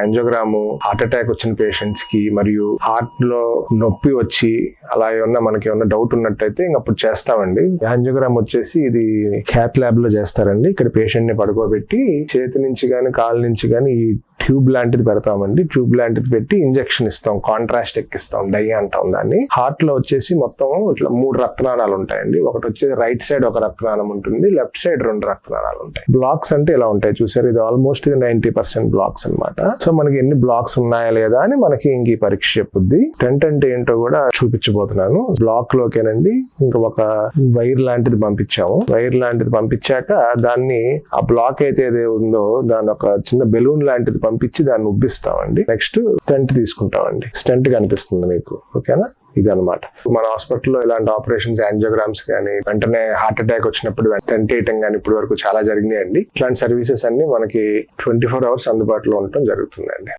యాంజోగ్రాము heart attack వచ్చిన పేషెంట్స్కి మరియు హార్ట్లో నొప్పి వచ్చి అలా ఏమన్నా మనకి ఏమన్నా డౌట్ ఉన్నట్టయితే ఇంక అప్పుడు చేస్తామండి. యాంజోగ్రామ్ వచ్చేసి ఇది క్యాట్ ల్యాబ్లో చేస్తారండి. ఇక్కడ పేషెంట్ని పడుకోబెట్టి చేతి నుంచి కానీ కాలు నుంచి కానీ ఈ ట్యూబ్ లాంటిది పెడతామండి. ట్యూబ్ లాంటిది పెట్టి ఇంజెక్షన్ ఇస్తాం. కాంట్రాస్ట్ ఎక్కిస్తాం. డై అంటాం దాన్ని. హార్ట్లో వచ్చేసి మొత్తం ఇట్లా మూడు రక్తనాళాలు ఉంటాయండి. ఒకటి వచ్చేసి రైట్ సైడ్ ఒక రక్తనాళం ఉంటుంది. లెఫ్ట్ సైడ్ రెండు రక్తనాళాలు ఉంటాయి. బ్లాక్స్ అంటే ఇలా ఉంటాయి చూసారు. ఇది ఆల్మోస్ట్ ఇది నైన్టీ పర్సెంట్ బ్లాక్స్ అన్నమాట. సో మనకి ఎన్ని బ్లాక్స్ ఉన్నాయా లేదా అని మనకి ఇంక ఈ పరీక్ష చెప్పుద్ది. టెంట్ అంటే ఏంటో కూడా చూపించబోతున్నాను. బ్లాక్ లోకేనండి. ఇంకా ఒక వైర్ లాంటిది పంపించాము. వైర్ లాంటిది పంపించాక దాన్ని ఆ బ్లాక్ అయితే ఏదో ఉందో దాని ఒక చిన్న బెలూన్ లాంటిది పంపించి దాన్ని ఉబ్బిస్తామండి. నెక్స్ట్ స్టెంట్ తీసుకుంటామండి. స్టెంట్ కనిపిస్తుంది మీకు ఓకేనా? ఇదన్నమాట. మన హాస్పిటల్లో ఇలాంటి ఆపరేషన్స్ యాంజియోగ్రామ్స్ కానీ వెంటనే హార్ట్ అటాక్ వచ్చినప్పుడు టెంట్ వేయటం కానీ ఇప్పటి వరకు చాలా జరిగినాయండి. ఇట్లాంటి సర్వీసెస్ అన్ని మనకి ట్వంటీ ఫోర్ అవర్స్ అందుబాటులో ఉండటం జరుగుతుందండి.